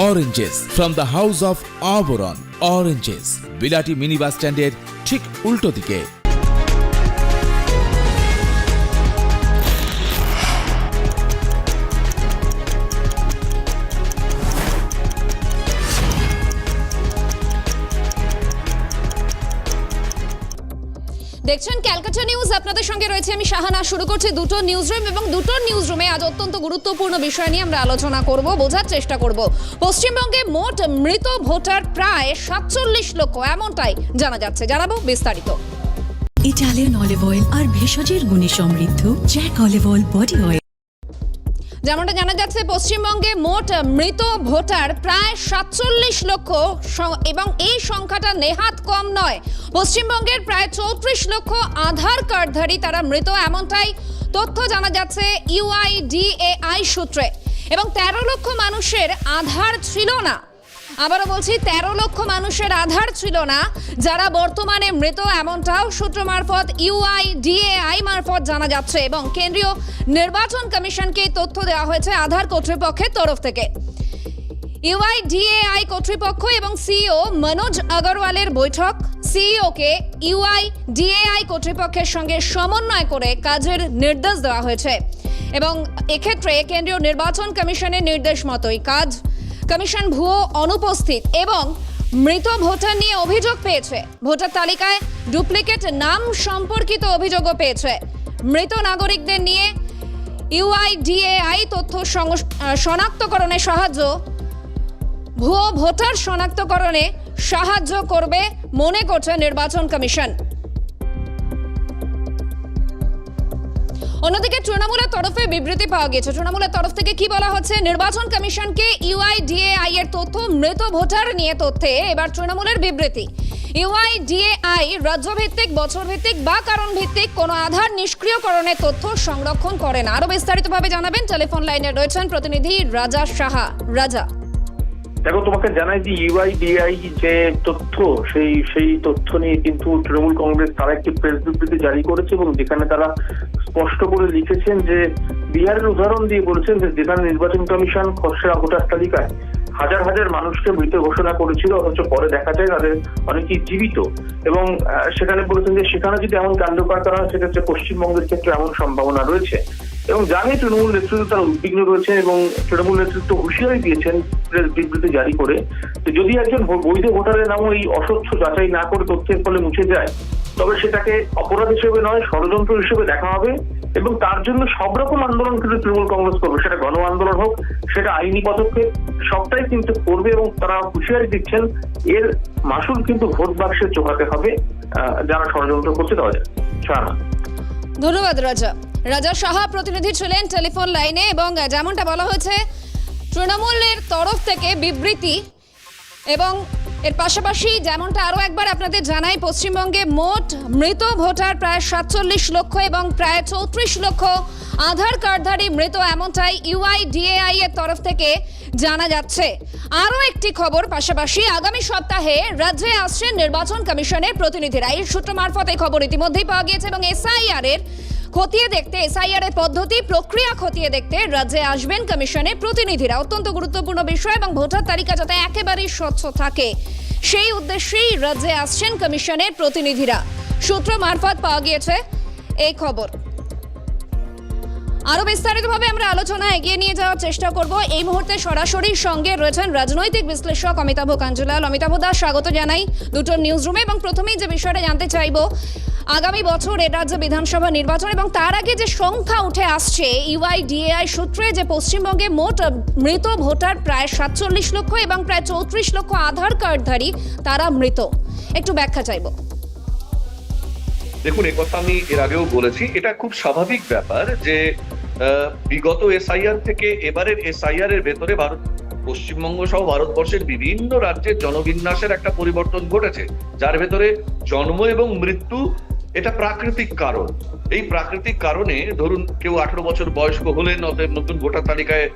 Oranges from the House of Auberon. Oranges. বিলাটি mini bus স্ট্যান্ডের ঠিক উল্টো দিকে দেখছেন ক্যালকাটা নিউজ, আপনাদের সঙ্গে রয়েছে আমি শাহানা। শুরু করছি দুটো নিউজ রুম এবং দুটো নিউজ রুমে আজ অত্যন্ত গুরুত্বপূর্ণ বিষয় নিয়ে আমরা আলোচনা করব, বোঝার চেষ্টা করব। পশ্চিমবঙ্গে মোট মৃত ভোটার প্রায় সাতচল্লিশ লক্ষ, এমনটাই জানা যাচ্ছে। জানাব বিস্তারিত। ইটালিয়ান অলিভ অয়েল আর ভেষজের গুণে সমৃদ্ধ, Jack olive oil body oil. যেমনটা জানা যাচ্ছে, পশ্চিমবঙ্গে মোট মৃত ভোটার প্রায় সাতচল্লিশ লক্ষ এবং এই সংখ্যাটা নেহাত কম নয়। পশ্চিমবঙ্গের প্রায় চৌত্রিশ লক্ষ আধার কার্ডধারী তারা মৃত, এমনটাই তথ্য জানা যাচ্ছে ইউআইডিএআই সূত্রে। এবং তেরো লক্ষ মানুষের আধার ছিল না। আবারও বলছি, তেরো লক্ষ মানুষের আধার ছিল না। যারা বর্তমানে মৃত, এমনটাও সূত্র মারফত, ইউআইডিএআই মারফত জানা যাচ্ছে এবং কেন্দ্রীয় নির্বাচন কমিশনকে তথ্য দেওয়া হয়েছে আধার কর্তৃপক্ষের তরফ থেকে। ইউআইডিএআই কর্তৃপক্ষ এবং সিইও মনোজ আগরওয়ালের বৈঠক। সিইওকে ইউআইডিএআই কর্তৃপক্ষের সঙ্গে সমন্বয় করে কাজের নির্দেশ দেওয়া হয়েছে। এবং এক্ষেত্রে কেন্দ্রীয় নির্বাচন কমিশনের নির্দেশ মতোই কাজ কমিশন ভুয়ো অনুপস্থিত এবং মৃত ভোটার নিয়ে অভিযোগ পেয়েছে। ভোটার তালিকায় ডুপ্লিকেট নাম সম্পর্কিত অভিযোগও পেয়েছে। মৃত নাগরিকদের নিয়ে ইউআইডিএআই তথ্য শনাক্তকরণে সাহায্য। ভুয়ো ভোটার শনাক্তকরণে সাহায্য করবে মনে করছে নির্বাচন কমিশন। অন্যদিকে তৃণমূলের তরফে বিবৃতি পাওয়া গেছে তৃণমূলের তরফ থেকে কি বলা হচ্ছে? নির্বাচন কমিশনকে ইউআইডিএআই এর তথ্য, মৃত ভোটার নিয়ে তথ্যে। এবার তৃণমূলের বিবৃতি। ইউআইডিএআই রাজ্যভিত্তিক বছর ভিত্তিক বা কারণ ভিত্তিক কোনো আধার নিষ্ক্রিয়করণের তথ্য সংরক্ষণ করে না। আরও বিস্তারিতভাবে জানাবেন। টেলিফোন লাইনে রয়েছেন প্রতিনিধি রাজা সাহা। রাজা। দেখো, তোমাকে জানাই যে ইউআইডিআই যে তথ্য, সেই সেই তথ্য নিয়ে কিন্তু তৃণমূল কংগ্রেস তারা একটি প্রেস বিবৃতি জারি করেছে এবং যেখানে তারা স্পষ্ট করে লিখেছেন যে, বিহারের উদাহরণ দিয়ে বলেছেন যে যেখানে নির্বাচন কমিশন খসড়া ভোটার তালিকায় হাজার হাজার মানুষকে মৃত ঘোষণা করেছিল, অথচ পরে দেখা যায় তাদের অনেকেই জীবিত। এবং সেখানে বলেছেন যে, সেখানে যদি এমন কাণ্ড করা হয়, সেক্ষেত্রে পশ্চিমবঙ্গের ক্ষেত্রে এমন সম্ভাবনা রয়েছে। এবং জানে তৃণমূল নেতৃত্ব তারা উদ্বিগ্ন রয়েছে এবং তৃণমূল নেতৃত্ব হুঁশিয়ারি দিয়েছেন প্রেস বিবৃতি জারি করে। যে যদি একজন বৈধ ভোটারের নামও এই অস্বচ্ছ যাচাই না করে তথ্যের ফলে মুছে যায়, তবে সেটাকে অপরাধ হিসেবে নয়, ষড়যন্ত্র হিসেবে দেখা হবে এবং তার জন্য সব রকম আন্দোলন কিন্তু তৃণমূল কংগ্রেস করবে। সেটা গণ আন্দোলন হোক, সেটা আইনি পদক্ষেপ, সবটাই কিন্তু করবে এবং তারা হুঁশিয়ারি দিচ্ছেন এর মাসুল কিন্তু ভোট বাক্সে চোখাতে হবে যারা ষড়যন্ত্র করছে যায় ধন্যবাদ রাজা। রাজা সাহা প্রতিনিধি ছিলেন টেলিফোন লাইনে এবং যেমনটা বলা হয়েছে, তৃণমূলের তরফ থেকে বিবৃতি এবং এর পাশাপাশি যেমনটা আরও একবার আপনাদের জানাই, পশ্চিমবঙ্গে মোট মৃত ভোটার প্রায় সাতচল্লিশ লক্ষ এবং প্রায় চৌত্রিশ লক্ষ আধার কার্ডধারী মৃত এমনটাই ইউআইডিএআই এর তরফ থেকে জানা যাচ্ছে। আরও একটি খবর পাশাপাশি আগামী সপ্তাহে রাজ্যে আসছেন নির্বাচন কমিশনের প্রতিনিধিরা। এই সূত্র মারফত এই খবর ইতিমধ্যেই পাওয়া গিয়েছে এবং এসআইআর এর খতিয়ে দেখতে এসআইআর এর পদ্ধতি, প্রক্রিয়া খতিয়ে দেখতে রাজ্যে আসবেন কমিশনের প্রতিনিধিরা। অত্যন্ত গুরুত্বপূর্ণ বিষয় এবং ভোটার তালিকা যাতে একেবারেই স্বচ্ছ থাকে। সেই উদ্দেশ্যেই রাজ্যে আসছেন কমিশনের প্রতিনিধিরা। সূত্র মারফত পাওয়া গিয়েছে এই খবর। আরও বিস্তারিতভাবে আমরা আলোচনা এগিয়ে নিয়ে যাওয়ার চেষ্টা করব। এই মুহূর্তে সরাসরি সঙ্গে রয়েছেন রাজনৈতিক বিশ্লেষক অমিতাভ কাঞ্জুলাল। অমিতাভ দাস স্বাগত জানাই দুটো নিউজ রুমে এবং প্রথমেই যে বিষয়টা জানতে চাইব, আগামী বছর এ রাজ্য বিধানসভা নির্বাচন এবং তার আগে যে সংখ্যা উঠে আসছে ইউআইডিএআই সূত্রে যে পশ্চিমবঙ্গে মোট মৃত ভোটার প্রায় সাতচল্লিশ লক্ষ এবং প্রায় চৌত্রিশ লক্ষ আধার কার্ডধারী তারা মৃত। একটু ব্যাখ্যা চাইব। দেখুন কথা আমি এর আগেও বলেছি। এটা খুব স্বাভাবিক ব্যাপার যে বিগত এসআইআর থেকে এবারের এসআইআর এর ভেতরে ভারত, পশ্চিমবঙ্গ সহ ভারতবর্ষের বিভিন্ন রাজ্যের জনবিন্যাসের একটা পরিবর্তন ঘটেছে। যার ভেতরে জন্ম এবং মৃত্যু এটা প্রাকৃতিক কারণ। এই প্রাকৃতিক কারণে ধরুন কেউ আঠারো বছর বয়স্ক হলেন অতএব নতুন ভোটার তালিকায়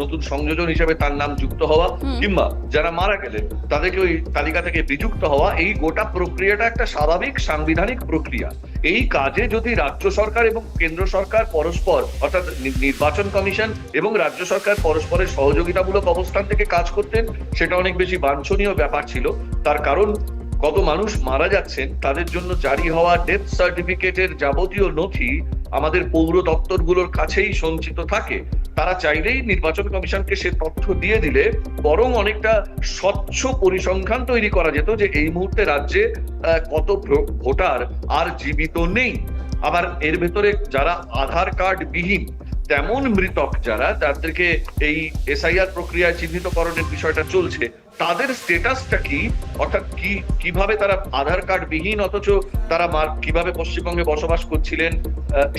নতুন সংযোজন হিসেবে তার নাম যুক্ত হওয়া কিংবা যারা মারা গেলেন তাদেরকে ওই তালিকা থেকে বিযুক্ত হওয়া এই গোটা প্রক্রিয়াটা একটা স্বাভাবিক সাংবিধানিক প্রক্রিয়া। এই কাজে যদি রাজ্য সরকার এবং কেন্দ্র সরকার পরস্পর অর্থাৎ নির্বাচন কমিশন এবং রাজ্য সরকার পরস্পরের সহযোগিতামূলক অবস্থান থেকে কাজ করতেন সেটা অনেক বেশি বাঞ্ছনীয় ব্যাপার ছিল। তার কারণ কত মানুষ মারা যাচ্ছেন, তাদের জন্য জারি হওয়া ডেথ সার্টিফিকেটের যাবতীয় নথি আমাদের পৌর দপ্তরগুলোর কাছেই সঞ্চিত থাকে। তারা চাইলেই নির্বাচন কমিশনকে সে তথ্য দিয়ে দিলে বরং অনেকটা স্বচ্ছ পরিসংখ্যান তৈরি করা যেত যে এই মুহূর্তে রাজ্যে কত ভোটার আর জীবিত নেই। আবার এর ভেতরে যারা আধার কার্ড বিহীন তেমন মৃতক যারা যাদেরকে এই এসআইআর প্রক্রিয়ায় চিহ্নিতকরণের বিষয়টা চলছে। তাদের স্টেটাসটা কি? অর্থাৎ কি, কীভাবে তারা আধার কার্ড বিহীন অথচ তারা কীভাবে পশ্চিমবঙ্গে বসবাস করছিলেন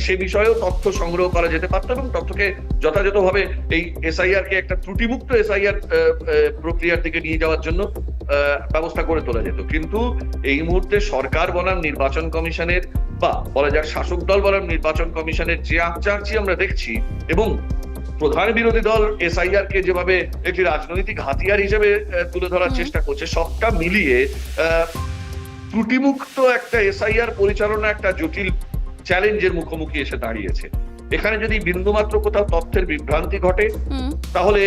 সে বিষয়েও তথ্য সংগ্রহ করা যেতে পারত এবং তথ্যকে যথাযথভাবে এই এসআইআর কে একটা ত্রুটিমুক্ত এসআইআর প্রক্রিয়ার দিকে নিয়ে যাওয়ার জন্য ব্যবস্থা করে তোলা যেত। কিন্তু এই মুহূর্তে সরকার বনাম নির্বাচন কমিশনের বা বলা যাক শাসক দল বনাম নির্বাচন কমিশনের যে আচরছি আমরা দেখছি এবং প্রধান বিরোধী দল এসআইআর কে যেভাবে একটি রাজনৈতিক হাতিয়ার হিসেবে তুলে ধরার চেষ্টা করছে সবটা মিলিয়ে ত্রুটিমুক্ত একটা এসআইআর পরিচালনা একটা জটিল চ্যালেঞ্জের মুখোমুখি এসে দাঁড়িয়েছে। এখানে যদি বিন্দুমাত্র কোথাও তথ্যের বিভ্রান্তি ঘটে তাহলে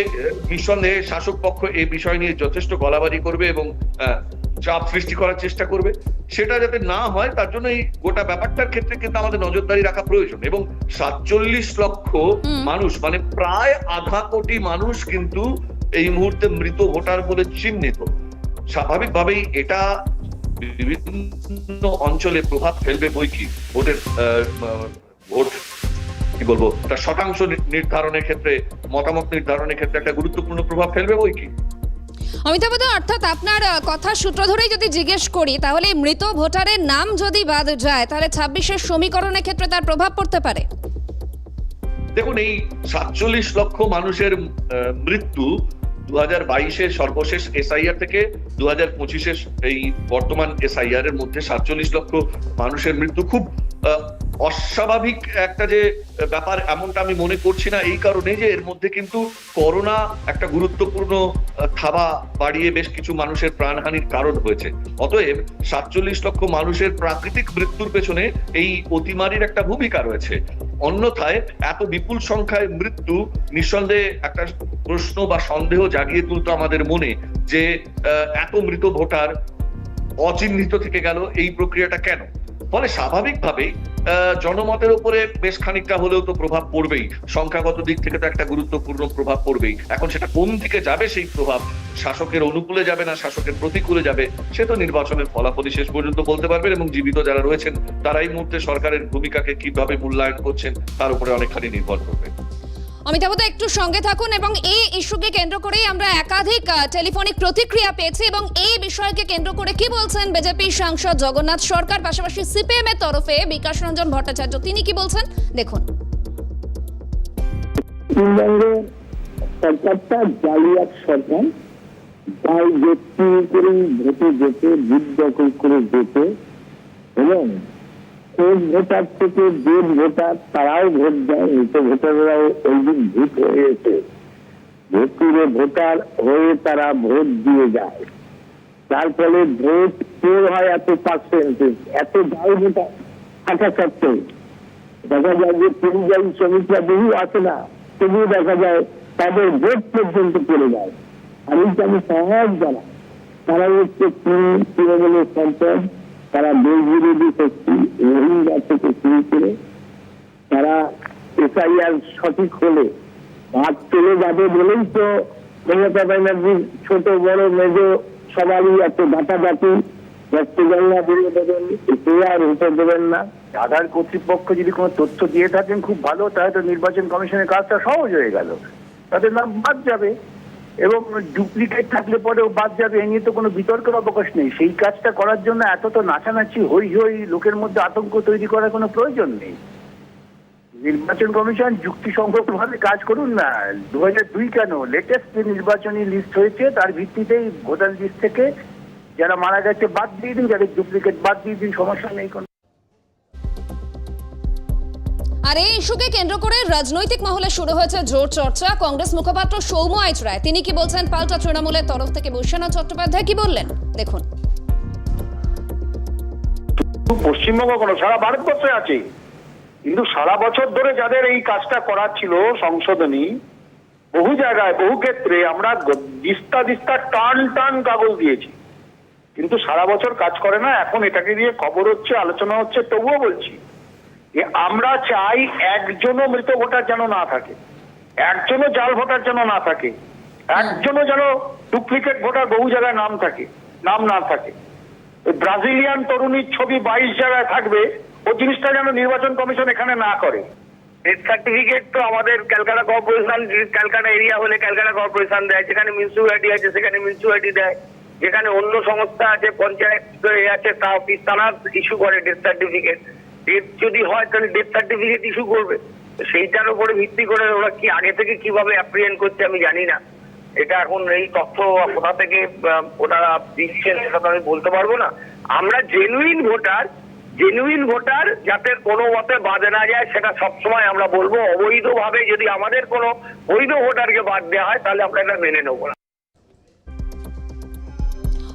নিঃসন্দেহে শাসক পক্ষ এই বিষয় নিয়ে যথেষ্ট গলাবাজি করবে এবং আহ, চাপ সৃষ্টি করার চেষ্টা করবে। সেটা যাতে না হয় তার জন্য এই গোটা ব্যাপারটার ক্ষেত্রে কিন্তু আমাদের নজরদারি রাখা প্রয়োজন এবং সাতচল্লিশ লক্ষ মানুষ মানে প্রায় আধা কোটি মানুষ কিন্তু এই মুহূর্তে মৃত ভোটার বলে চিহ্নিত। স্বাভাবিকভাবেই এটা বিভিন্ন অঞ্চলে প্রভাব ফেলবে বই কি? ভোটের ভোট কি বলব? তার শতাংশ নির্ধারণের ক্ষেত্রে মতামত নির্ধারণের ক্ষেত্রে একটা গুরুত্বপূর্ণ প্রভাব ফেলবে বই কি? অমিতাভ অর্থাৎ আপনার কথার সূত্র ধরেই যদি জিজ্ঞেস করি, তাহলে মৃত ভোটারের নাম যদি বাদ যায়, তাহলে ছাব্বিশের সমীকরণের ক্ষেত্রে তার প্রভাব পড়তে পারে। দেখুন, এই সাতচল্লিশ লক্ষ মানুষের মৃত্যু দু হাজার বাইশের সর্বশেষ এসআইআর থেকে দু হাজার পঁচিশের এই বর্তমান এসআইআর এর মধ্যে সাতচল্লিশ লক্ষ মানুষের মৃত্যু খুব অস্বাভাবিক একটা যে ব্যাপার এমনটা আমি মনে করছি না, এই কারণে যে এর মধ্যে কিন্তু করোনা একটা গুরুত্বপূর্ণ থাবা বাড়িয়ে বেশ কিছু মানুষের প্রাণহানির কারণ হয়েছে। অতএব সাতচল্লিশ লক্ষ মানুষের প্রাকৃতিক মৃত্যুর পেছনে এই অতিমারির একটা ভূমিকা রয়েছে। অন্যথায় এত বিপুল সংখ্যায় মৃত্যু নিঃসন্দেহে একটা প্রশ্ন বা সন্দেহ জাগিয়ে তুলতো আমাদের মনে যে এত মৃত ভোটার অচিহ্নিত থেকে গেল এই প্রক্রিয়াটা কেন? ফলে স্বাভাবিকভাবেই জনমতের উপরে বেশ খানিকটা হলেও তো প্রভাব পড়বেই। সংখ্যাগত দিক থেকে তো একটা গুরুত্বপূর্ণ প্রভাব পড়বেই। এখন সেটা কোন দিকে যাবে সেই প্রভাব শাসকের অনুকূলে যাবে না, শাসকের প্রতিকূলে যাবে, সে তো নির্বাচনের ফলাফলই শেষ পর্যন্ত বলতে পারবে এবং জীবিত যারা রয়েছেন তারাই মুহূর্তে সরকারের ভূমিকাকে কীভাবে মূল্যায়ন করছেন, তার উপরে অনেকখানি নির্ভর করবে। অমিতাভ একটু সঙ্গে থাকুন এবং এই ইস্যুকে কেন্দ্র করেই আমরা একাধিক টেলিফোনিক প্রতিক্রিয়া পেয়েছি এবং এই বিষয়কে কেন্দ্র করে কি বলছেন বিজেপি সাংসদ জগন্নাথ সরকার, পাশাপাশি সিপিএম এর তরফে বিকাশ রঞ্জন ভট্টাচার্য, তিনি কি বলছেন? দেখুন। সরকারটা জালিয়াত সরকার ব্যক্তি করে ভোটে যেতে দখল করে যেতে এবং কোন ভোটার থেকে যে ভোটার, তারাও ভোট দেয় মৃত ভোটাররাও ওই দিন ভোট হয়েছে ভোটুরে ভোটার হয়ে তারা ভোট দিয়ে যায়। তার ফলে ভোট চোর হয় এত পার্সেন্টেজ এত জাল ভোটার থাকা সত্ত্বেও দেখা যায় যে পরিযায়ী শ্রমিকরা বহু আসে না, তবুও দেখা যায় তাদের ভোট পর্যন্ত পড়ে যায়। আর এইটা আমি সহজ জানা। তারা হচ্ছে তৃণ- তৃণমূলের সম্পদ তারা দেশ বিরোধী শক্তি, রোহিঙ্গা থেকে শুরু করে তারা এসআইআর সঠিক হলে ভাত চলে যাবে বলেই তো মমতা ব্যানার্জির ছোট, বড়, মেজ সবারই এত ডাটাডাটি রক্তগঙ্গা দিয়ে দেবেন এসআইআর হতে দেবেন না। আধার কর্তৃপক্ষ যদি কোনো তথ্য দিয়ে থাকেন, খুব ভালো, তাহলে তো নির্বাচন কমিশনের কাজটা সহজ হয়ে গেল। তাদের নাম বাদ যাবে। এবং ডুপ্লিকেট থাকলে পরেও বাদ যাবে, এ নিয়ে তো কোনো বিতর্কের অবকাশ নেই। সেই কাজটা করার জন্য এত তো নাচানাচি হই হই লোকের মধ্যে আতঙ্ক তৈরি করার কোনো প্রয়োজন নেই। নির্বাচন কমিশন যুক্তিসঙ্গত ভাবে কাজ করুন না। দু হাজার দুই কেন? লেটেস্ট যে নির্বাচনী লিস্ট হয়েছে, তার ভিত্তিতেই ভোটার লিস্ট থেকে যারা মারা গেছে বাদ দিয়ে দিন, যাদের ডুপ্লিকেট বাদ দিয়ে দিন, সমস্যা নেই কোনো। আর এই ইস্যুকে কেন্দ্র করে রাজনৈতিক মহলে শুরু হয়েছে জোর চর্চা। কংগ্রেস মুখপাত্র সৌম্য আইচ রায় তিনি কি বলছেন পাল্টা তৃণমূলের তরফ থেকে বৈশ্বনাথ চট্টোপাধ্যায় কি বললেন? দেখুন। পশ্চিমবঙ্গ কোনো? সারা ভারতবর্ষে আছে। কিন্তু সারা বছর ধরে যাদের এই কাজটা করার ছিল সংশোধনী, বহু জায়গায়, বহু ক্ষেত্রে আমরা দিস্তা দিস্তা টান টান কাগজ দিয়েছি। কিন্তু সারা বছর কাজ করে না। এখন এটাকে দিয়ে খবর হচ্ছে, আলোচনা হচ্ছে, তবুও বলছি। যে আমরা চাই একজনও মৃত ভোটার যেন না থাকে, একজনও জাল ভোটার যেন না থাকে, একজনও যেন ডুপ্লিকেট ভোটার বহু জায়গায় নাম থাকে, নাম না থাকে। ব্রাজিলিয়ান তরুণীর ছবি বাইশ জায়গায় থাকবে ওই জিনিসটা যেন নির্বাচন কমিশন এখানে না করে। ডেথ সার্টিফিকেট তো আমাদের ক্যালকাটা কর্পোরেশন, ক্যালকাটা এরিয়া হলে ক্যালকাটা কর্পোরেশন দেয়, যেখানে মিউনিসিপ্যালিটি আছে সেখানে মিউনিসিপ্যালিটি দেয়। যেখানে অন্য সংস্থা আছে, পঞ্চায়েত আছে, তা অফিস তারা ইস্যু করে ডেথ সার্টিফিকেট ডেথ যদি হয়, তাহলে ডেথ সার্টিফিকেট ইস্যু করবে। সেইটার উপরে ভিত্তি করে ওরা কি, আগে থেকে কীভাবে অ্যাপ্রিয়েন্ট করছে আমি জানি না। এটা এখন এই তথ্য কোথা থেকে ওনারা দিচ্ছেন সেটা তো আমি বলতে পারব না। আমরা জেনুইন ভোটার জেনুইন ভোটার যাতে কোনো মতে বাদে না যায়, সেটা সবসময় আমরা বলব। অবৈধভাবে যদি আমাদের কোনো বৈধ ভোটারকে বাদ দেওয়া হয়, তাহলে আমরা এটা মেনে নেব না।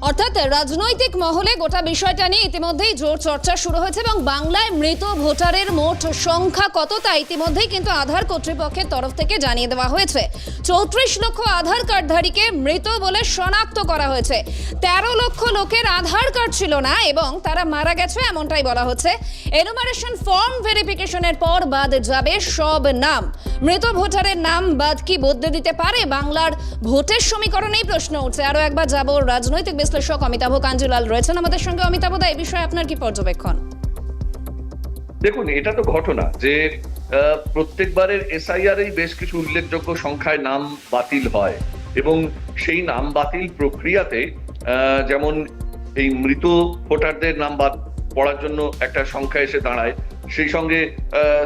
অর্থাৎ রাজনৈতিক মহলে গোটা বিষয়টা নিয়ে ইতিমধ্যেই জোর চর্চা শুরু হয়েছে এবং বাংলায় মৃত ভোটারের মোট সংখ্যা কত তা ইতিমধ্যেই কিন্তু আধার কর্তৃপক্ষের তরফ থেকে জানিয়ে দেওয়া হয়েছে। চৌত্রিশ লক্ষ আধার কার্ডধারীকে মৃত বলে শনাক্ত করা হয়েছে। তেরো লক্ষ লোকের আধার কার্ড ছিল না এবং তারা মারা গেছে এমনটাই বলা হচ্ছে। এনুমারেশন ফর্ম ভেরিফিকেশনের পর বাদ যাবে সব নাম। মৃত ভোটারের নাম বাদ কি বদলে দিতে পারে? বাংলার ভোটের সমীকরণেই প্রশ্ন উঠছে। আরও একবার যাব রাজনৈতিক বিশ্লেষক অমিতাভ কাঞ্জিলাল রয়েছেন আমাদের সঙ্গে। অমিতাভ দা এই বিষয়ে আপনার কি পর্যবেক্ষণ? দেখুন, এটা তো ঘটনা যে প্রত্যেকবারের এসআইআর এই বেশ কিছু উল্লেখযোগ্য সংখ্যায় নাম বাতিল হয় এবং সেই নাম বাতিল প্রক্রিয়াতে যেমন এই মৃত ভোটারদের নাম বাদ পড়ার জন্য একটা সংখ্যা এসে দাঁড়ায়, সেই সঙ্গে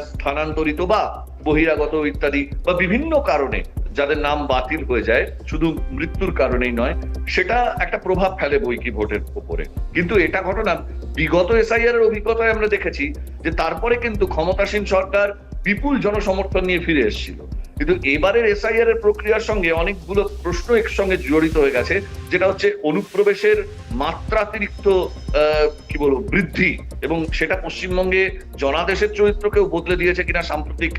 স্থানান্তরিত বা বহিরাগত ইত্যাদি বা বিভিন্ন কারণে যাদের নাম বাতিল হয়ে যায়, শুধু মৃত্যুর কারণেই নয়, সেটা একটা প্রভাব ফেলে বই কি ভোটের উপরে। কিন্তু এটা ঘটনা বিগত এসআইআর এর অভিজ্ঞতায় আমরা দেখেছি যে তারপরে কিন্তু ক্ষমতাসীন সরকার বিপুল জনসমর্থন নিয়ে ফিরে এসেছিল। কিন্তু এবারের এসআইআর এর প্রক্রিয়ার সঙ্গে অনেকগুলো প্রশ্ন একসঙ্গে জড়িত হয়ে গেছে, যেটা হচ্ছে অনুপ্রবেশের মাত্রাতিরিক্ত কি বলব, বৃদ্ধি এবং সেটা পশ্চিমবঙ্গে জনাদেশের চরিত্রকেও বদলে দিয়েছে কিনা সাম্প্রতিক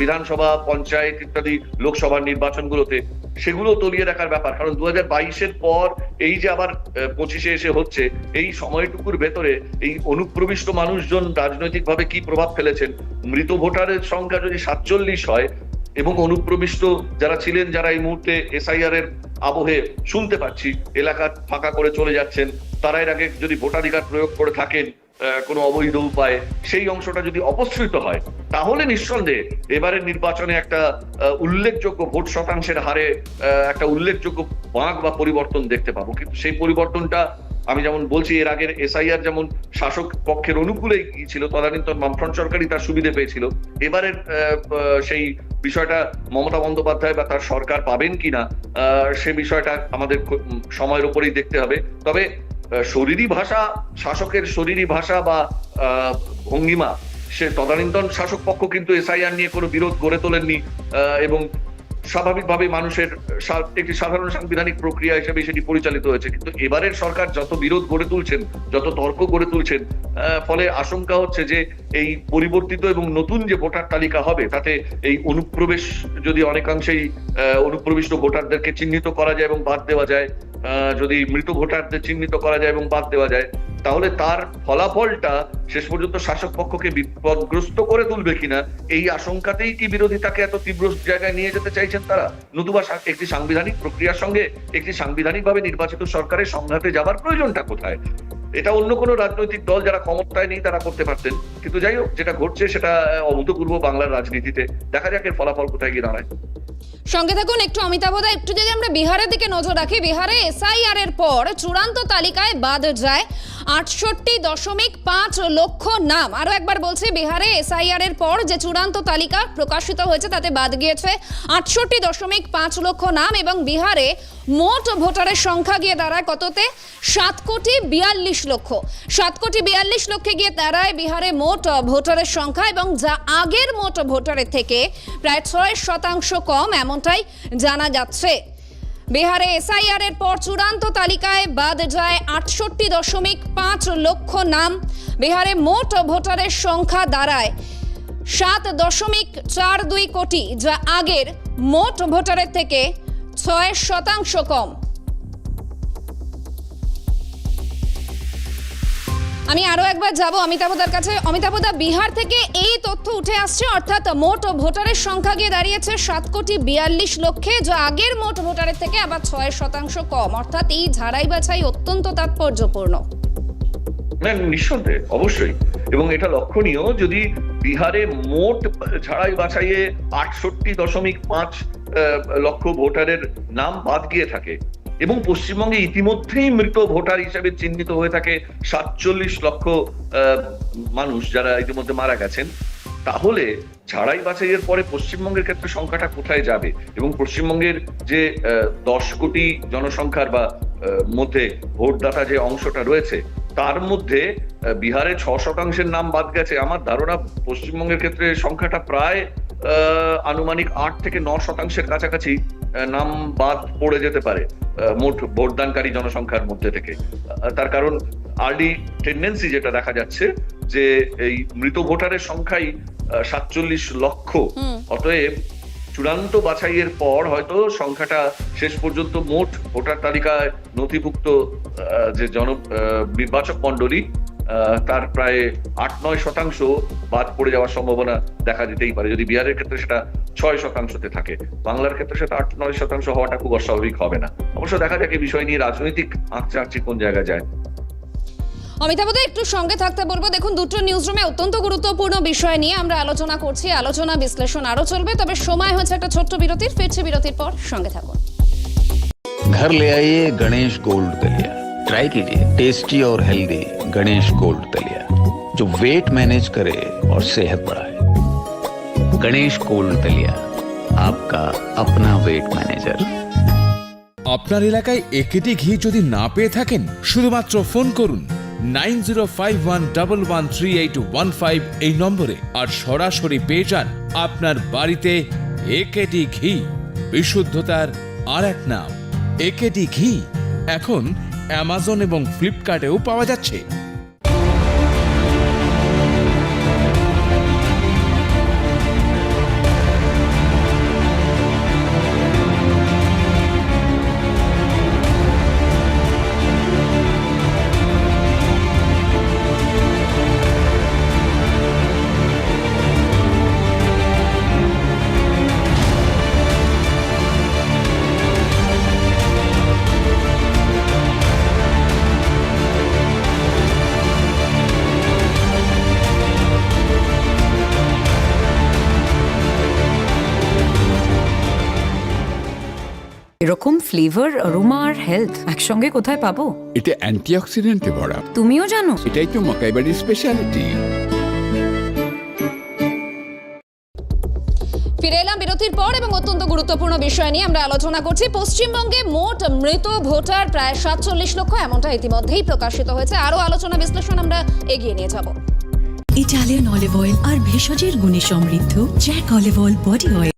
বিধানসভা, পঞ্চায়েত ইত্যাদি লোকসভার নির্বাচনগুলোতে, সেগুলো তলিয়ে রাখার ব্যাপার। কারণ দু হাজার বাইশের পর এই যে আবার পঁচিশে এসে হচ্ছে, এই সময়টুকুর ভেতরে এই অনুপ্রবিষ্ট মানুষজন রাজনৈতিকভাবে কি প্রভাব ফেলেছেন? মৃত ভোটারের সংখ্যা যদি সাতচল্লিশ হয় এবং অনুপ্রবিষ্ট যারা ছিলেন, যারা এই মুহূর্তে এসআইআর এর আবহে শুনতে পাচ্ছি, এলাকা ফাঁকা করে চলে যাচ্ছেন, তারা এর আগে যদি ভোটাধিকার প্রয়োগ করে থাকেন কোনো অবৈধ উপায়ে সেই অংশটা যদি অপসৃত হয়, তাহলে নিঃসন্দেহে এবারের নির্বাচনে একটা উল্লেখযোগ্য ভোট শতাংশের হারে একটা উল্লেখযোগ্য বাঁক বা পরিবর্তন দেখতে পাবো। কিন্তু সেই পরিবর্তনটা আমি যেমন বলছি, এর আগের এসআইআর যেমন শাসক পক্ষের অনুকূলেই ছিল, তদানীন্তন বামফ্রন্ট সরকারই তার সুবিধে পেয়েছিল, এবারের সেই বিষয়টা মমতা বন্দ্যোপাধ্যায় বা তার সরকার পাবেন কিনা সে বিষয়টা আমাদের সময়ের উপরেই দেখতে হবে। তবে শরীরী ভাষা, শাসকের শরীরী ভাষা বা ভঙ্গিমা, সে তদানীন্তন শাসক পক্ষ কিন্তু এসআইআর নিয়ে কোনো বিরোধ গড়ে তোলেননি এবং স্বাভাবিকভাবে মানুষের একটি সাধারণ সাংবিধানিক প্রক্রিয়া হিসেবে সেটি পরিচালিত হয়েছে। কিন্তু এবারের সরকার যত বিরোধ গড়ে তুলছেন, যত তর্ক গড়ে তুলছেন ফলে আশঙ্কা হচ্ছে যে এই পরিবর্তিত এবং নতুন যে ভোটার তালিকা হবে, তাতে এই অনুপ্রবেশ যদি অনেকাংশেই অনুপ্রবিষ্ট ভোটারদেরকে চিহ্নিত করা যায় এবং বাদ দেওয়া যায় যদি মৃত ভোটারদের চিহ্নিত করা যায় এবং বাদ দেওয়া যায় তাহলে তার ফলাফলটা শেষ পর্যন্ত শাসক পক্ষকে বিপদগ্রস্ত করে তুলবে কিনা? এই আশঙ্কাতেই কি বিরোধিতাকে এত তীব্র জায়গায় নিয়ে যেতে চাইছেন তারা? নতুবা একটি সাংবিধানিক প্রক্রিয়ার সঙ্গে একটি সাংবিধানিকভাবে নির্বাচিত সরকারের সংঘাতে যাবার প্রয়োজনটা কোথায়? এটা অন্য কোনো রাজনৈতিক দল যারা ক্ষমতায় নেই তারা করতে পারতেন। কিন্তু যাই হোক, যেটা ঘটছে সেটা অভূতপূর্ব বাংলার রাজনীতিতে। দেখা যাক এর ফলাফল কোথায় গিয়ে দাঁড়ায়। সঙ্গে থাকুন, একটু অমিতাভ দা, একটু যদি আমরা বিহারের দিকে নজর রাখি, বিহারে এসআইআর এর পর চূড়ান্ত তালিকায় বাদ যায় আটষট্টি দশমিক পাঁচ লক্ষ নাম। আরও একবার বলছি, বিহারে এসআইআর এর পর যে চূড়ান্ত তালিকা প্রকাশিত হয়েছে, তাতে বাদ গিয়েছে আটষট্টি দশমিক পাঁচ লক্ষ নাম এবং বিহারে মোট ভোটারের সংখ্যা গিয়ে দাঁড়ায় কততে? সাত কোটি বিয়াল্লিশ লক্ষ। সাত কোটি বিয়াল্লিশ লক্ষে গিয়ে দাঁড়ায় বিহারে মোট ভোটারের সংখ্যা এবং যা আগের মোট ভোটারের থেকে প্রায় ছয় শতাংশ কম এমনটাই জানা যাচ্ছে। বিহারে এসআইআর এর পর চূড়ান্ত তালিকায় বাদ যায় আটষট্টি দশমিক পাঁচ লক্ষ নাম। বিহারে মোট ভোটারের সংখ্যা দাঁড়ায় সাত দশমিক চার দুই কোটি, যা আগের মোট ভোটারের থেকে ছয় শতাংশ কম। আমি আরও একবার যাব অমিতাভদার কাছে। অমিতাভদা বিহার থেকে এই তথ্য উঠে আসছে, অর্থাৎ মোট ভোটারের সংখ্যা গিয়ে দাঁড়িয়েছে সাত কোটি বিয়াল্লিশ লক্ষে, যা আগের মোট ভোটারের থেকে আবার ছয় শতাংশ কম। অর্থাৎ এই ঝাড়াই বাছাই অত্যন্ত তাৎপর্যপূর্ণ। নিঃসন্দেহে, অবশ্যই। এবং এটা লক্ষণীয়, যদি বিহারে মোট ঝাড়াই বাছাইয়ে আটষট্টি দশমিক পাঁচ লক্ষ ভোটারের নাম বাদ গিয়ে থাকে এবং পশ্চিমবঙ্গে ইতিমধ্যেই মৃত ভোটার হিসেবে চিহ্নিত হয়ে থাকে সাতচল্লিশ লক্ষ মানুষ যারা ইতিমধ্যে মারা গেছেন। তাহলে ঝাড়াই বাছাইয়ের পরে পশ্চিমবঙ্গের ক্ষেত্রে সংখ্যাটা কোথায় যাবে? এবং পশ্চিমবঙ্গের যে দশ কোটি জনসংখ্যার বা মধ্যে ভোটদাতা যে অংশটা রয়েছে, তার মধ্যে বিহারে ছ শতাংশের নাম বাদ গেছে। আমার ধারণা পশ্চিমবঙ্গের ক্ষেত্রে সংখ্যাটা প্রায় আনুমানিক আট থেকে ন শতাংশের কাছাকাছি নাম বাদ পড়ে যেতে পারে মোট ভোটদানকারী জনসংখ্যার মধ্যে থেকে। তার কারণ আর্লি টেন্ডেন্সি যেটা দেখা যাচ্ছে যে এই মৃত ভোটারের সংখ্যাই সাতচল্লিশ লক্ষ। অতএব চূড়ান্ত বাছাইয়ের পর হয়তো সংখ্যাটা শেষ পর্যন্ত মোট ভোটার তালিকায় নথিভুক্ত যে জন নির্বাচক মন্ডলী তার প্রায় আট নয় শতাংশ বাদ পড়ে যাওয়ার সম্ভাবনা দেখা দিতেই পারে যদি বিহারের ক্ষেত্রে সেটা ছয় শতাংশতে থাকে বাংলার ক্ষেত্রে সেটা আট নয় শতাংশ হওয়াটা খুব অস্বাভাবিক হবে না অবশ্য দেখা যাক এই বিষয় নিয়ে রাজনৈতিক আঁকচা আঁকচি কোন জায়গায় যায় অমিতাভদা একটু সঙ্গে থাকতে বলবো দেখুন দুটো নিউজরুমে অত্যন্ত গুরুত্বপূর্ণ বিষয় নিয়ে আমরা আলোচনা করছি আলোচনা বিশ্লেষণ আরো চলবে তবে সময় হচ্ছে একটা ছোট্ট বিরতির ফিরছে বিরতির পর সঙ্গে থাকুন घर ले आइए गणेश गोल्ड दलिया ट्राई कीजिए टेस्टी और हेल्दी गणेश गोल्ड दलिया जो वेट मैनेज करे और सेहत बढ़ाए गणेश गोल्ड दलिया आपका अपना वेट मैनेजर আপনার এলাকায় একেটি ঘি যদি না পেয়ে থাকেন শুধুমাত্র ফোন করুন nine zero five one double one three eight one five এই নম্বরে আর সরাসরি পেয়ে যান আপনার বাড়িতে একেটি ঘি বিশুদ্ধতার আর এক নাম একেটি ঘি এখন অ্যামাজন এবং ফ্লিপকার্টেও পাওয়া যাচ্ছে এরকম ফ্লেভার অরোমা আর হেলথ একসঙ্গে কোথায় পাবো? এটা অ্যান্টিঅক্সিডেন্টে ভরা। তুমিও জানো? এটাই তো মকাইবাড়ির স্পেশালিটি ফিরে এলাম বিরতির পর এবং অত্যন্ত গুরুত্বপূর্ণ বিষয় নিয়ে আমরা আলোচনা করছি। পশ্চিমবঙ্গে মোট মৃত ভোটার প্রায় সাতচল্লিশ লক্ষ এমনটা ইতিমধ্যেই প্রকাশিত হয়েছে। আরও আলোচনা বিশ্লেষণ আমরা এগিয়ে নিয়ে যাব। ইটালিয়ান অলিভ অয়েল আর ভেষজের গুণে সমৃদ্ধ Jack olive oil body oil.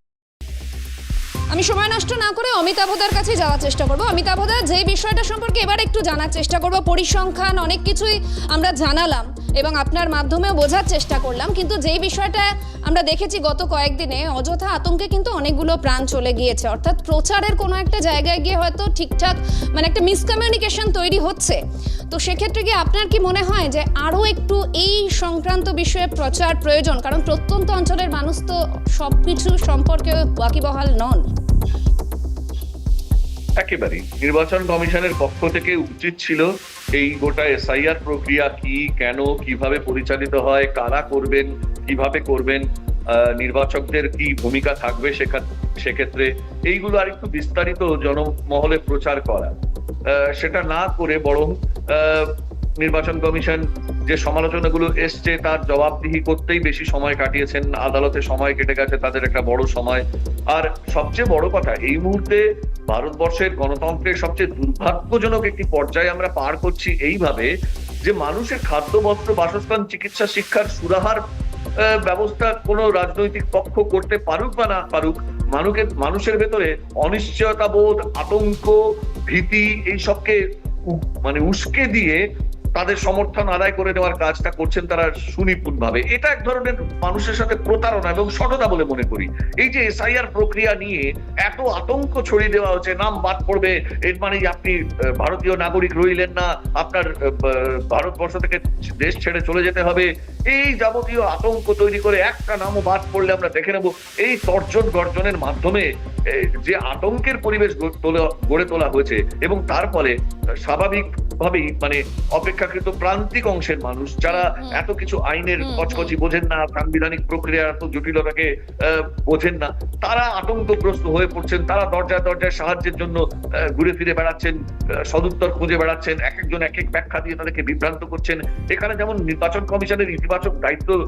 আমি সময় নষ্ট না করে অমিতাভদার কাছে যাওয়ার চেষ্টা করব। অমিতাভদা যে বিষয়টা সম্পর্কে এবার একটু জানার চেষ্টা করব। পরিসংখ্যান, অনেক কিছুই আমরা জানালাম। এবং আপনার মাধ্যমেও বোঝার চেষ্টা করলাম। কিন্তু যেই বিষয়টা আমরা দেখেছি গত কয়েকদিনে, অযথা আতঙ্কে কিন্তু অনেকগুলো প্রাণ চলে গিয়েছে। অর্থাৎ প্রচারের কোনো একটা জায়গায় গিয়ে হয়তো ঠিকঠাক মানে একটা মিসকমিউনিকেশন তৈরি হচ্ছে। তো সেক্ষেত্রে কি আপনার কি মনে হয় যে আরও একটু এই সংক্রান্ত বিষয়ে প্রচার প্রয়োজন? কারণ প্রত্যন্ত অঞ্চলের মানুষ তো সব কিছু সম্পর্কে ওয়াকিবহাল নন। একেবারেই। নির্বাচন কমিশনের পক্ষ থেকে উচিত ছিল এই গোটা এসআইআর প্রক্রিয়া কি, কেন, কীভাবে পরিচালিত হয়, কারা করবেন, কীভাবে করবেন নির্বাচকদের কি ভূমিকা থাকবে সেক্ষেত্রে এইগুলো আর একটু বিস্তারিত জনমহলে প্রচার করা। সেটা না করে বরং নির্বাচন কমিশন যে সমালোচনাগুলো এসছে, তার জবাবদিহি করতেই বেশি সময় কাটিয়েছেন। আদালতে সময় কেটে গেছে, তাদের একটা বড় সময়। আর সবচেয়ে বড় কথা, এই মুহূর্তে ভারতবর্ষের গণতন্ত্রের সবচেয়ে দুর্ভাগ্যজনক একটি পর্যায়ে আমরা পার করছি এইভাবে যে মানুষের খাদ্য, বস্ত্র, বাসস্থান, চিকিৎসা, শিক্ষার সুরাহার ব্যবস্থা কোনো রাজনৈতিক পক্ষ করতে পারুক বা না পারুক, মানুষের মানুষের ভেতরে অনিশ্চয়তা বোধ আতঙ্ক, ভীতি এইসবকে মানে উস্কে দিয়ে তাদের সমর্থন আদায় করে নেওয়ার কাজটা করছেন তারা সুনিপুণ ভাবে এটা এক ধরনের মানুষের সাথে প্রতারণা এবং সঠতা বলে মনে করি। এই যে এসআইআর প্রক্রিয়া নিয়ে এত আতঙ্ক ছড়িয়ে দেওয়া হচ্ছে, নাম বাদ পড়বে, এর মানে আপনি ভারতীয় নাগরিক রইলেন না, আপনার ভারতবর্ষ থেকে দেশ ছেড়ে চলে যেতে হবে। এই যাবতীয় আতঙ্ক তৈরি করে একটা নামও বাদ পড়লে আমরা দেখে নেব। এই তর্জন গর্জনের মাধ্যমে যে আতঙ্কের পরিবেশ গড়ে তোলা- হয়েছে এবং তার ফলে স্বাভাবিক ভাবেই মানে অপেক্ষাকৃত প্রান্তিক অংশের মানুষ যারা এত কিছু আইনের কচকচি বোঝেন না সাংবিধানিক প্রক্রিয়ার এত জটিলতাকে বোঝেন না তারা আতঙ্কগ্রস্ত হয়ে পড়ছেন তারা দরজায় দরজায় সাহায্যের জন্য ঘুরে ফিরে বেড়াচ্ছেন সদুত্তর খুঁজে বেড়াচ্ছেন এক একজন এক এক ব্যাখ্যা দিয়ে তাদেরকে বিভ্রান্ত করছেন। এখানে যেমন নির্বাচন কমিশনের ইতিবাচক দায়িত্ব আহ,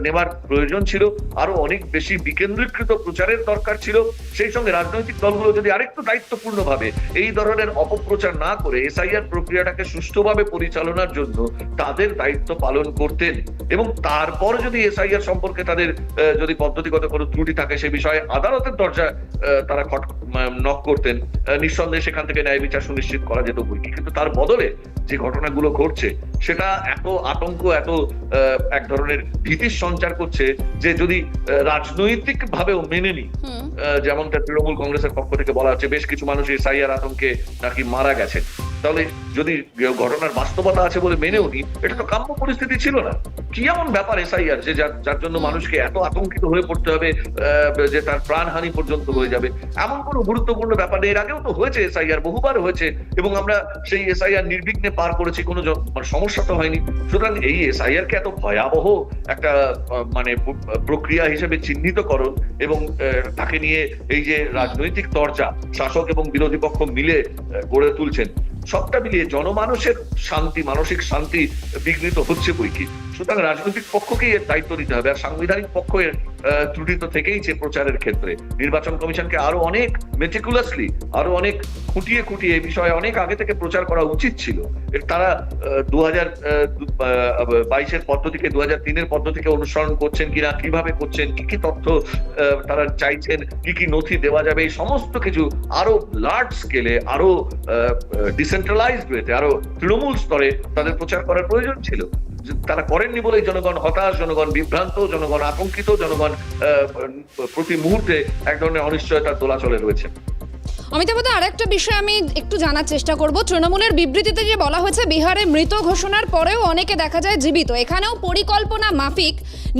নেওয়ার প্রয়োজন ছিল আরও অনেক বেশি বিকেন্দ্রীকৃত প্রচারের দরকার ছিল সেই সঙ্গে রাজনৈতিক দলগুলো যদি আরেকটু দায়িত্বপূর্ণ ভাবে এই ধরনের অপপ্রচার না করে এসআইআর প্রক্রিয়াটাকে সুষ্ঠুভাবে পরিচালনার জন্য তাদের দায়িত্ব পালন করতেন এবং তারপর যদি এসআইআর সম্পর্কে তাদের যদি পদ্ধতিগত কোনো ত্রুটি থাকে সে বিষয়ে আদালতের দরজা তারা খট নক করতেন নিঃসন্দেহে সেখান থেকে ন্যায় বিচার সুনিশ্চিত করা যেত বইকি। কিন্তু তার বদলে যে ঘটনাগুলো ঘটছে সেটা এত আতঙ্ক এত এক ধরনের ভীতির সঞ্চার করছে যে যদি রাজনৈতিক ভাবেও মেনে নি যেমনটা তৃণমূল কংগ্রেসের পক্ষ থেকে বলা হচ্ছে, বেশ কিছু মানুষ এই সাইয়ার আতঙ্কে নাকি মারা গেছেন। তাহলে যদি ঘটনার বাস্তবতা আছে বলে মেনেও নি এটা তো কাম্য পরিস্থিতি ছিল না। কি এমন ব্যাপার এসআইআর যে যার জন্য মানুষকে এত আতঙ্কিত হয়ে পড়তে হবে যে তার প্রাণহানি পর্যন্ত হয়ে যাবে? এমন কোনো গুরুত্বপূর্ণ ব্যাপার এর আগেও তো হয়েছে এসআইআর বহুবার হয়েছে এবং আমরা সেই এসআইআর নির্বিঘ্নে পার করেছি কোনো মানে সমস্যা তো হয়নি। সুতরাং এই এসআইআর কে এত ভয়াবহ একটা মানে প্রক্রিয়া হিসেবে চিহ্নিতকরণ এবং আহ, তাকে নিয়ে এই যে রাজনৈতিক তরজা শাসক এবং বিরোধী পক্ষ মিলে গড়ে তুলছেন সবটা মিলিয়ে জনমানুষের শান্তি মানসিক শান্তি বিঘ্নিত হচ্ছে বই কি সুতরাং রাজনৈতিক পক্ষকেই এর দায়িত্ব নিতে হবে আর সাংবিধানিক পক্ষ এর ত্রুটি তো থেকেই যে প্রচারের ক্ষেত্রে। নির্বাচন কমিশনকে আরও অনেক মেটিকুলাসলি আরও অনেক খুঁটিয়ে খুঁটিয়ে এই বিষয়ে অনেক আগে থেকে প্রচার করা উচিত ছিল। তারা দু হাজার বাইশের পদ্ধতিকে দু হাজার তিনের পদ্ধতিকে অনুসরণ করছেন কিনা, কীভাবে করছেন, কি কি তথ্য তারা চাইছেন, কি কি নথি দেওয়া যাবে, এই সমস্ত কিছু আরও লার্জ স্কেলে আরও ডিসেন্ট্রালাইজড ওয়েতে আরও তৃণমূল স্তরে তাদের প্রচার করার প্রয়োজন ছিল। তারা করেননি বলেই জনগণ হতাশ জনগণ বিভ্রান্ত জনগণ আতঙ্কিত জনগণ প্রতি মুহূর্তে এক ধরনের অনিশ্চয়তার দোলাচলে রয়েছে। দা আরেকটা বিষয় আমি একটু জানার চেষ্টা করব। তৃণমূলের বিবৃতিতে যে বলা হয়েছে বিহারে মৃত ঘোষণার পরেও অনেকে দেখা যায় জীবিত। এখানেও পরিকল্পনা মাফিক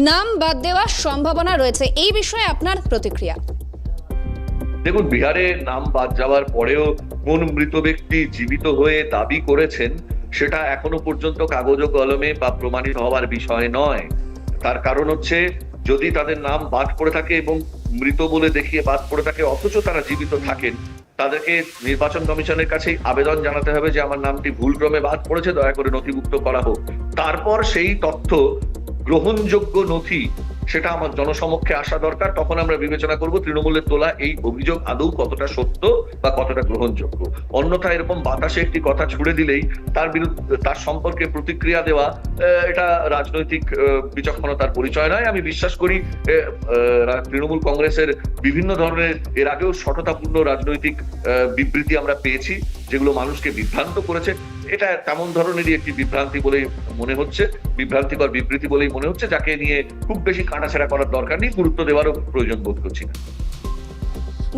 নাম বাদ দেওয়ার সম্ভাবনা রয়েছে। এই বিষয়ে আপনার প্রতিক্রিয়া? দেখুন বিহারে নাম বাদ যাওয়ার পরেও কোন মৃত ব্যক্তি জীবিত হয়ে দাবি করেছেন সেটা এখনও পর্যন্ত কাগজ ও কলমে বা প্রমাণিত হওয়ার বিষয় নয়। তার কারণ হচ্ছে, যদি তাদের নাম বাদ পড়ে থাকে এবং মৃত বলে দেখিয়ে বাদ পড়ে থাকে, অথচ তারা জীবিত থাকেন, তাদেরকে নির্বাচন কমিশনের কাছে আবেদন জানাতে হবে যে, আমার নামটি ভুলক্রমে বাদ পড়েছে, দয়া করে নথিভুক্ত করা হোক। তারপর সেই তথ্য গ্রহণযোগ্য নথি সেটা আমার জনসমক্ষে আসা দরকার। তখন আমরা বিবেচনা করব তৃণমূলের তোলা এই অভিযোগ আদৌ কতটা সত্য বা কতটা গ্রহণযোগ্য। অন্যথা এরকম বাতাসে একটি কথা ছুড়ে দিলেই তার বিরুদ্ধে, তার সম্পর্কে প্রতিক্রিয়া দেওয়া এটা রাজনৈতিক বিচক্ষণতার পরিচয় নয়। আমি বিশ্বাস করি তৃণমূল কংগ্রেসের বিভিন্ন ধরনের, এর আগেও সততাপূর্ণ রাজনৈতিক বিবৃতি আমরা পেয়েছি, যেগুলো মানুষকে বিভ্রান্ত করেছে। এটা তেমন ধরনেরই একটি বিভ্রান্তি বলেই মনে হচ্ছে, বিভ্রান্তিকর বিবৃতি বলেই মনে হচ্ছে, যাকে নিয়ে খুব বেশি কাটাছেড়া করার দরকার নেই, গুরুত্ব দেওয়ারও প্রয়োজন বোধ করছি না।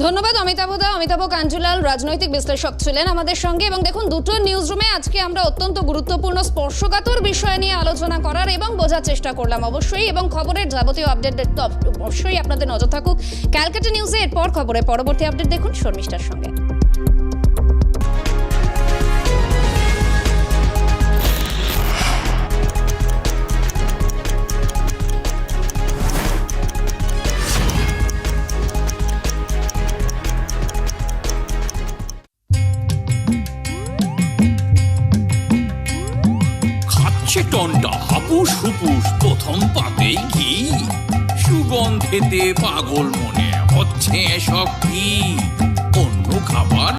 ধন্যবাদ, অমিতাভ দা, অমিতাভ কাঞ্জুলাল রাজনৈতিক বিশ্লেষক ছিলেন আমাদের সঙ্গে এবং দেখুন দুটো নিউজ রুমে আজকে আমরা অত্যন্ত গুরুত্বপূর্ণ স্পর্শকাতর বিষয় নিয়ে আলোচনা করার এবং বোঝার চেষ্টা করলাম অবশ্যই এবং খবরের যাবতীয় আপডেট অবশ্যই আপনাদের নজর থাকুক। ক্যালকাটা নিউজে এরপর খবরের পরবর্তী আপডেট দেখুন শর্মিষ্ঠার সঙ্গে। সুগন্ধেতে পাগল মনে হচ্ছে এসব কি? অন্য খাবার